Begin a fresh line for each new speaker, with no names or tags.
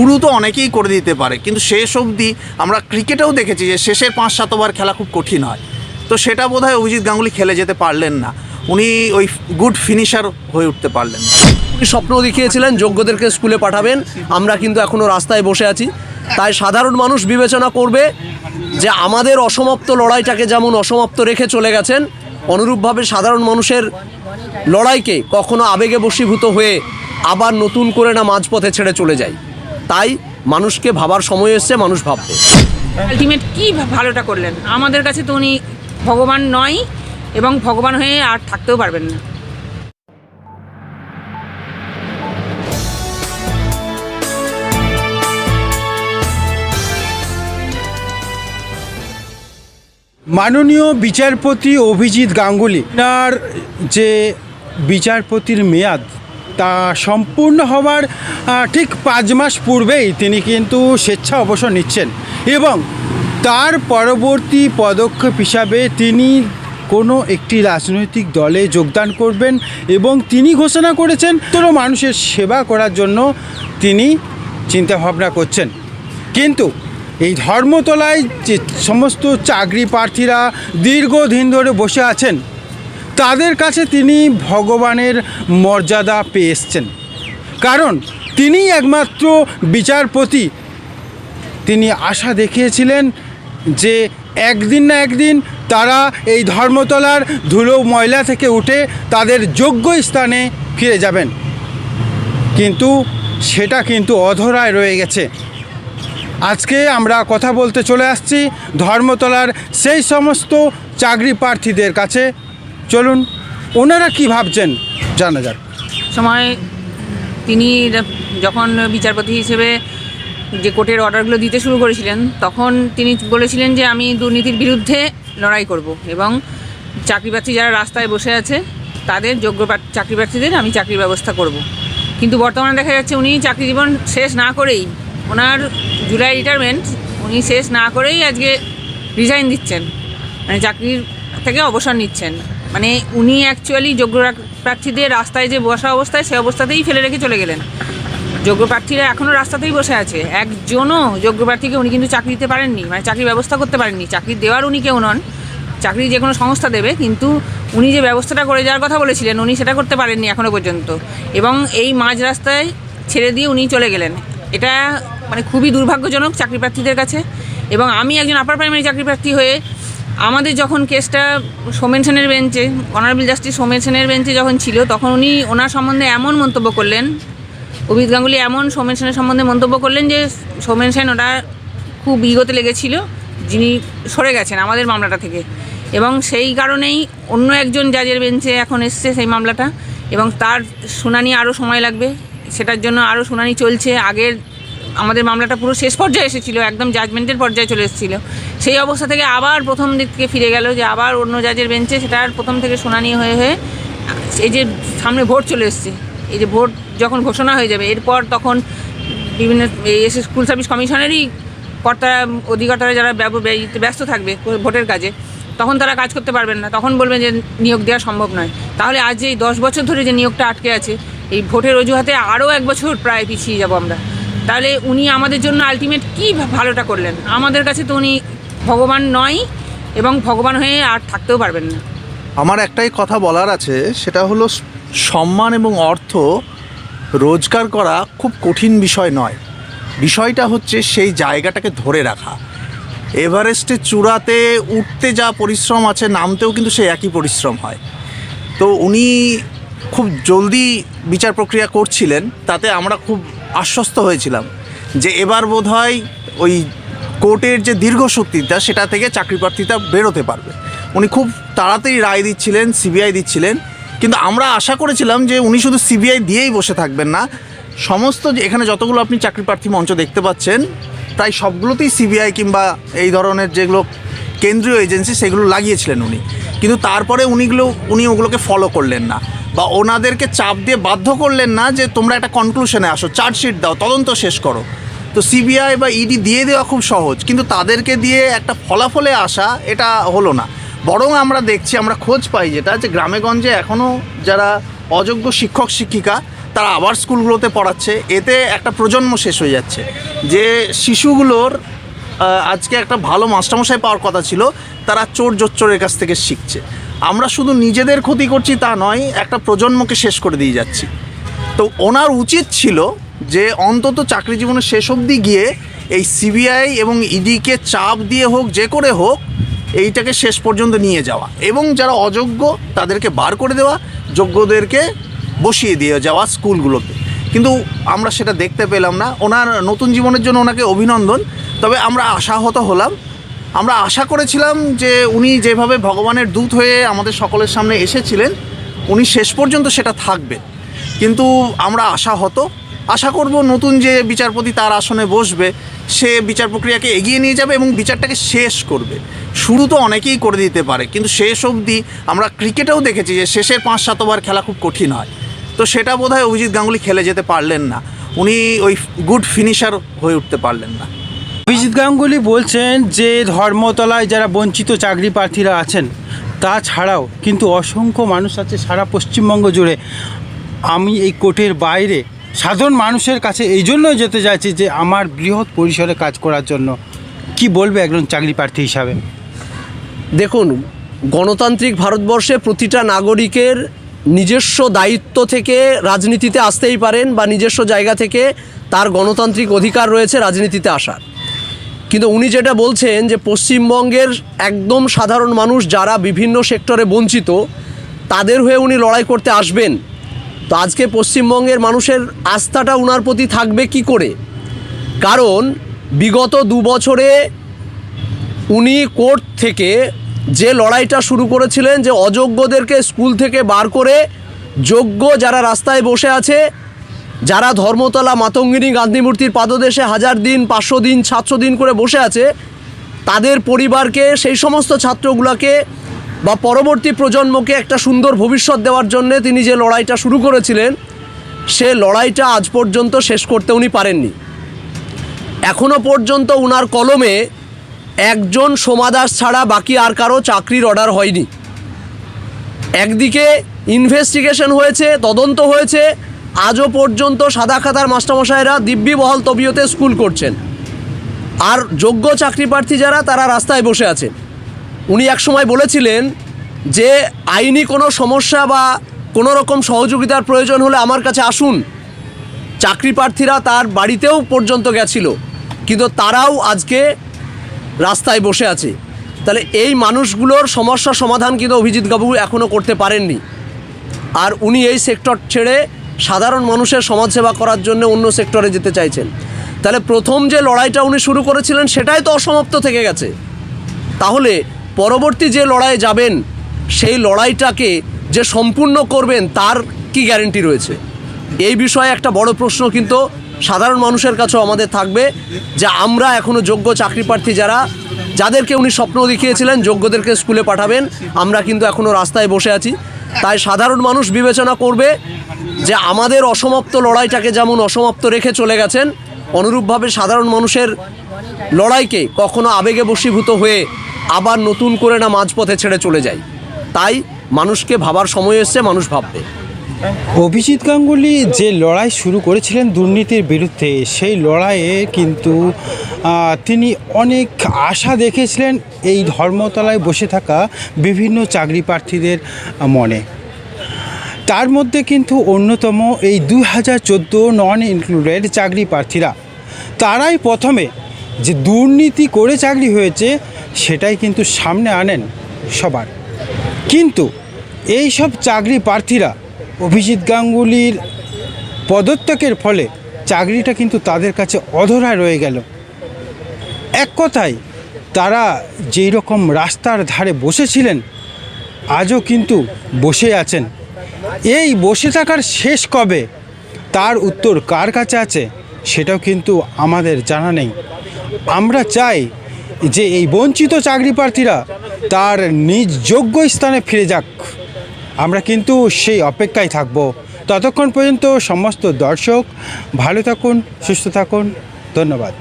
শুরু তো অনেকেই করে দিতে পারে, কিন্তু শেষ অবধি আমরা ক্রিকেটেও দেখেছি যে শেষের পাঁচ সাত খেলা খুব কঠিন হয়। তো সেটা বোধহয় অভিজিৎ গাঙ্গুলি খেলে যেতে পারলেন না। উনি ওই গুড ফিনিশার হয়ে উঠতে পারলেন
উনি স্বপ্ন দেখিয়েছিলেন যোগ্যদেরকে স্কুলে পাঠাবেন, আমরা কিন্তু এখনও রাস্তায় বসে আছি। তাই সাধারণ মানুষ বিবেচনা করবে যে আমাদের অসমাপ্ত লড়াইটাকে যেমন অসমাপ্ত রেখে চলে গেছেন, অনুরূপভাবে সাধারণ মানুষের লড়াইকে কখনো আবেগে বশীভূত হয়ে আবার নতুন করে না মাঝপথে ছেড়ে চলে যায়। তাই মানুষকে ভাবার সময় এসছে মানুষ ভাববে।
আলটিমেট কি ভালোটা করলেন? আমাদের কাছে তো উনি ভগবান নয় এবং ভগবান হয়ে আর থাকতেও পারবেন না।
মাননীয় বিচারপতি অভিজিৎ গাঙ্গুলি তার যে বিচারপতির মেয়াদ তা সম্পূর্ণ হওয়ার ঠিক পাঁচ মাস পূর্বেই তিনি কিন্তু স্বেচ্ছা অবসর নিচ্ছেন এবং তার পরবর্তী পদক্ষেপ হিসাবে তিনি কোনো একটি রাজনৈতিক দলে যোগদান করবেন এবং তিনি ঘোষণা করেছেন তোর মানুষের সেবা করার জন্য তিনি চিন্তাভাবনা করছেন। কিন্তু এই ধর্মতলায় যে সমস্ত চাকরি প্রার্থীরা দীর্ঘদিন ধরে বসে আছেন তাদের কাছে তিনি ভগবানের মর্যাদা পেয়ে এসছেন। কারণ তিনিই একমাত্র বিচারপতি। তিনি আশা দেখিয়েছিলেন যে একদিন না একদিন তারা এই ধর্মতলার ধুলো ময়লা থেকে উঠে তাদের যোগ্য স্থানে ফিরে যাবেন। কিন্তু সেটা কিন্তু অধরায় রয়ে গেছে। আজকে আমরা কথা বলতে চলে আসছি ধর্মতলার সেই সমস্ত চাকরি প্রার্থীদের কাছে। চলুন, ওনারা কি ভাবছেন? জানা যাক।
সময় তিনি যখন বিচারপতি হিসেবে যে কোর্টের অর্ডারগুলো দিতে শুরু করেছিলেন, তখন তিনি বলেছিলেন যে আমি দুর্নীতির বিরুদ্ধে লড়াই করব এবং চাকরি প্রার্থী যারা রাস্তায় বসে আছে, তাদের যোগ্য প্রার্থী- চাকরি প্রার্থীদের আমি চাকরির ব্যবস্থা করব। কিন্তু বর্তমানে দেখা যাচ্ছে উনি চাকরি জীবন শেষ না করেই, ওনার জুলাই রিটায়ারমেন্ট উনি শেষ না করেই আজকে রিজাইন দিচ্ছেন। মানে চাকরির থেকে অবসর নিচ্ছেন। মানে উনি অ্যাকচুয়ালি যোগ্য প্রার্থীদের রাস্তায় যে বসা অবস্থায় সে অবস্থাতেই ফেলে রেখে চলে গেলেন। যোগ্য প্রার্থীরা এখনও রাস্তাতেই বসে আছে। একজনও যোগ্য প্রার্থীকে উনি কিন্তু চাকরি দিতে পারেননি মানে চাকরির ব্যবস্থা করতে পারেননি। চাকরি দেওয়ার উনি কেউ নন, চাকরি যে কোনো সংস্থা দেবে, কিন্তু উনি যে ব্যবস্থাটা করে যাওয়ার কথা বলেছিলেন, উনি সেটা করতে পারেননি এখনও পর্যন্ত। এবং এই মাঝ রাস্তায় ছেড়ে দিয়ে উনি চলে গেলেন। এটা মানে খুবই দুর্ভাগ্যজনক চাকরি প্রার্থীদের কাছে। এবং আমি একজন আপার প্রাইমারি চাকরি প্রার্থী হয়ে আমাদের যখন কেসটা সোমেন সেনের বেঞ্চে, অনারেবল জাস্টিস সোমেন সেনের বেঞ্চে যখন ছিল, তখন উনি ওনার সম্বন্ধে এমন মন্তব্য করলেন, অভিজিৎ গাঙ্গুলি এমন সোমেন সেনের সম্বন্ধে মন্তব্য করলেন যে সোমেন সেন ওটা খুব ইগোতে লেগেছিল, যিনি সরে গেছেন আমাদের মামলাটা থেকে। এবং সেই কারণেই অন্য একজন জাজের বেঞ্চে এখন এসছে সেই মামলাটা, এবং তার শুনানি আরও সময় লাগবে, সেটার জন্য আরও শুনানি চলছে, আগের আমাদের মামলাটা পুরো শেষ পর্যায়ে এসেছিল, একদম জাজমেন্টের পর্যায়ে চলে এসেছিল। সেই অবস্থা থেকে আবার প্রথম দিক থেকে ফিরে গেল যে আবার অন্য জাজের বেঞ্চে সেটা আর প্রথম থেকে শুনানি হয়ে হয়ে এই যে সামনে ভোট চলে এসছে। এই যে ভোট যখন ঘোষণা হয়ে যাবে, এরপর তখন বিভিন্ন এসে স্কুল সার্ভিস কমিশনেরই কর্তা অধিকর্তারা যারা ব্যস্ত থাকবে ভোটের কাজে, তখন তারা কাজ করতে পারবেন না। তখন বলবেন যে নিয়োগ দেওয়া সম্ভব নয়। তাহলে আজ এই দশ বছর ধরে যে নিয়োগটা আটকে আছে, এই ভোটের অজুহাতে আরও এক বছর প্রায় পিছিয়ে যাব আমরা। তাহলে উনি আমাদের জন্য আলটিমেট কী ভালোটা করলেন? আমাদের কাছে তো উনি ভগবান নয় এবং ভগবান হয়ে আর থাকতেও পারবেন না।
আমার একটাই কথা বলার আছে, সেটা হলো সম্মান এবং অর্থ রোজগার করা খুব কঠিন বিষয় নয়। বিষয়টা হচ্ছে সেই জায়গাটাকে ধরে রাখা। এভারেস্টের চূড়াতে উঠতে যা পরিশ্রম আছে, নামতেও কিন্তু সেই একই পরিশ্রম হয়। তো উনি খুব জলদি বিচার প্রক্রিয়া করছিলেন, তাতে আমরা খুব আশ্বস্ত হয়েছিলাম যে এবার বোধহয় ওই কোর্টের যে দীর্ঘ দীর্ঘসূত্রিতা সেটা থেকে চাকরি প্রার্থীটা বেরোতে পারবে। উনি খুব তাড়াতাড়ি রায় দিচ্ছিলেন, সিবিআই দিচ্ছিলেন। কিন্তু আমরা আশা করেছিলাম যে উনি শুধু সিবিআই দিয়েই বসে থাকবেন না, সমস্ত যে এখানে যতগুলো আপনি চাকরি প্রার্থী মঞ্চ দেখতে পাচ্ছেন, প্রায় সবগুলোতেই সিবিআই কিংবা এই ধরনের যেগুলো কেন্দ্রীয় এজেন্সি, সেগুলো লাগিয়েছিলেন উনি। কিন্তু তারপরে উনিগুলো, উনি ওগুলোকে ফলো করলেন না। বা ওনাদেরকে চাপ দিয়ে বাধ্য করলেন না যে তোমরা একটা কনক্লুশনে আসো চার্জশিট দাও, তদন্ত শেষ করো। তো সিবিআই বা ইডি দিয়ে দেওয়া খুব সহজ, কিন্তু তাদেরকে দিয়ে একটা ফলাফলে আসা এটা হলো না। বরং আমরা দেখছি, আমরা খোঁজ পাই যেটা যে গ্রামেগঞ্জে এখনও যারা অযোগ্য শিক্ষক, শিক্ষিকা, তারা আবার স্কুলগুলোতে পড়াচ্ছে। এতে একটা প্রজন্ম শেষ হয়ে যাচ্ছে। যে শিশুগুলোর আজকে একটা ভালো মাস্টারমশাই পাওয়ার কথা ছিল, তারা চোর জোচ্চোরের কাছ থেকে শিখছে। আমরা শুধু নিজেদের ক্ষতি করছি তা নয়, একটা প্রজন্মকে শেষ করে দিয়ে যাচ্ছি। তো ওনার উচিত ছিল যে অন্তত চাকরি জীবনের শেষ অবধি গিয়ে এই সিবিআই এবং ইডিকে চাপ দিয়ে হোক, যে করে হোক, এইটাকে শেষ পর্যন্ত নিয়ে যাওয়া এবং যারা অযোগ্য তাদেরকে বার করে দেওয়া, যোগ্যদেরকে বসিয়ে দিয়ে যাওয়া স্কুলগুলোতে। কিন্তু আমরা সেটা দেখতে পেলাম না। ওনার নতুন জীবনের জন্য ওনাকে অভিনন্দন। তবে আমরা আশাহত হলাম আমরা আশা করেছিলাম যে উনি যেভাবে ভগবানের দূত হয়ে আমাদের সকলের সামনে এসেছিলেন, উনি শেষ পর্যন্ত সেটা থাকবেন কিন্তু আমরা আশাহত। আশা করব নতুন যে বিচারপতি তার আসনে বসবে, সে বিচার প্রক্রিয়াকে এগিয়ে নিয়ে যাবে এবং বিচারটাকে শেষ করবে। শুরু তো অনেকেই করে দিতে পারে, কিন্তু শেষ অবধি আমরা ক্রিকেটেও দেখেছি যে শেষের পাঁচ সাত সাতবার খেলা খুব কঠিন হয়। তো সেটা বোধহয় অভিজিৎ গাঙ্গুলি খেলে যেতে পারলেন না। উনি ওই গুড ফিনিশার হয়ে উঠতে পারলেন না।
অভিজিৎ গাঙ্গুলি বলছেন যে ধর্মতলায় যারা বঞ্চিত চাকরি প্রার্থীরা আছেন তাছাড়াও কিন্তু অসংখ্য মানুষ আছে সারা পশ্চিমবঙ্গ জুড়ে। আমি এই কোর্টের বাইরে সাধারণ মানুষের কাছে এই জন্যই যেতে চাইছি যে আমার বৃহৎ পরিসরে কাজ করার জন্য কি বলবে একজন চাকরি প্রার্থী হিসাবে?
দেখুন, গণতান্ত্রিক ভারতবর্ষে প্রতিটা নাগরিকের নিজস্ব দায়িত্ব থেকে রাজনীতিতে আসতেই পারেন বা নিজস্ব জায়গা থেকে তার গণতান্ত্রিক অধিকার রয়েছে রাজনীতিতে আসার। কিন্তু উনি যেটা বলছেন যে পশ্চিমবঙ্গের একদম সাধারণ মানুষ যারা বিভিন্ন সেক্টরে বঞ্চিত, তাদের হয়ে উনি লড়াই করতে আসবেন। তো আজকে পশ্চিমবঙ্গের মানুষের আস্থাটা উনার প্রতি থাকবে কি করে? কারণ বিগত দু বছরে উনি কোর্ট থেকে যে লড়াইটা শুরু করেছিলেন যে অযোগ্যদেরকে স্কুল থেকে বার করে যোগ্য যারা রাস্তায় বসে আছে যারা ধর্মতলা মাতঙ্গিনী গান্ধী মূর্তির পাদদেশে হাজার দিন, পাঁচশো দিন, সাতশো দিন করে বসে আছে, তাদের পরিবারকে, সেই সমস্ত ছাত্রগুলোকে বা পরবর্তী প্রজন্মকে একটা সুন্দর ভবিষ্যৎ দেওয়ার জন্যে তিনি যে লড়াইটা শুরু করেছিলেন, সে লড়াইটা আজ পর্যন্ত শেষ করতে উনি পারেননি। এখনও পর্যন্ত উনার কলমে একজন সমাদাস ছাড়া বাকি আর কারও চাকরির অর্ডার হয়নি। একদিকে ইনভেস্টিগেশন হয়েছে, তদন্ত হয়েছে আজও পর্যন্ত সাদা খাতার মাস্টারমশাইরা দিব্যি বহল তবিয়তে স্কুল করছেন। আর যোগ্য চাকরি প্রার্থী যারা, তারা রাস্তায় বসে আছেন। উনি একসময় বলেছিলেন যে, আইনি কোনো সমস্যা বা কোনো রকম সহযোগিতার প্রয়োজন হলে আমার কাছে আসুন। চাকরি প্রার্থীরা তার বাড়িতেও পর্যন্ত গেছিল, কিন্তু তারাও আজকে রাস্তায় বসে আছে। তাহলে এই মানুষগুলোর সমস্যা সমাধান কিন্তু অভিজিৎ বাবু এখনও করতে পারেননি। আর উনি এই সেক্টর ছেড়ে সাধারণ মানুষের সমাজসেবা করার জন্য অন্য সেক্টরে যেতে চাইছেন। তাহলে প্রথম যে লড়াইটা উনি শুরু করেছিলেন, সেটাই তো অসমাপ্ত থেকে গেছে। তাহলে পরবর্তী যে লড়াই যাবেন, সেই লড়াইটাকে যে সম্পূর্ণ করবেন, তার কি গ্যারেন্টি রয়েছে? এই বিষয়ে একটা বড় প্রশ্ন কিন্তু সাধারণ মানুষের কাছেও আমাদের থাকবে যে আমরা এখনও যোগ্য চাকরি প্রার্থী যারা, যাদেরকে উনি স্বপ্ন দেখিয়েছিলেন, যোগ্যদেরকে স্কুলে পাঠাবেন, আমরা কিন্তু এখনও রাস্তায় বসে আছি। তাই সাধারণ মানুষ বিবেচনা করবে যে আমাদের অসমাপ্ত লড়াইটাকে যেমন অসমাপ্ত রেখে চলে গেছেন, অনুরূপভাবে সাধারণ মানুষের লড়াইকে কখনো আবেগে বশীভূত হয়ে আবার নতুন করে না মাঝপথে ছেড়ে চলে যায়। তাই মানুষকে ভাবার সময় এসছে, মানুষ ভাববে।
অভিজিৎ গাঙ্গুলি যে লড়াই শুরু করেছিলেন দুর্নীতির বিরুদ্ধে, সেই লড়াইয়ে কিন্তু তিনি অনেক আশা দেখেছিলেন এই ধর্মতলায় বসে থাকা বিভিন্ন চাকরি প্রার্থীদের মনে। তার মধ্যে কিন্তু অন্যতম এই দুই হাজার চোদ্দ নন ইনক্লুডেড চাকরি প্রার্থীরা। তারাই প্রথমে যে দুর্নীতি করে চাকরি হয়েছে, সেটাই কিন্তু সামনে আনেন সবার। কিন্তু এই সব চাকরি প্রার্থীরা অভিজিৎ গাঙ্গুলির পদত্যাগের ফলে চাকরিটা কিন্তু তাদের কাছে অধরা রয়ে গেল। এক কথায়, তারা যেই রকম রাস্তার ধারে বসেছিলেন, আজও কিন্তু বসে আছেন। এই বসে থাকার শেষ কবে? তার উত্তর কার কাছে আছে সেটাও কিন্তু আমাদের জানা নেই। আমরা চাই যে এই বঞ্চিত চাকরি প্রার্থীরা তার নিজ যোগ্য স্থানে ফিরে যাক। আমরা কিন্তু সেই অপেক্ষায় থাকব। ততক্ষণ পর্যন্ত সমস্ত দর্শক ভালো থাকুন, সুস্থ থাকুন। ধন্যবাদ।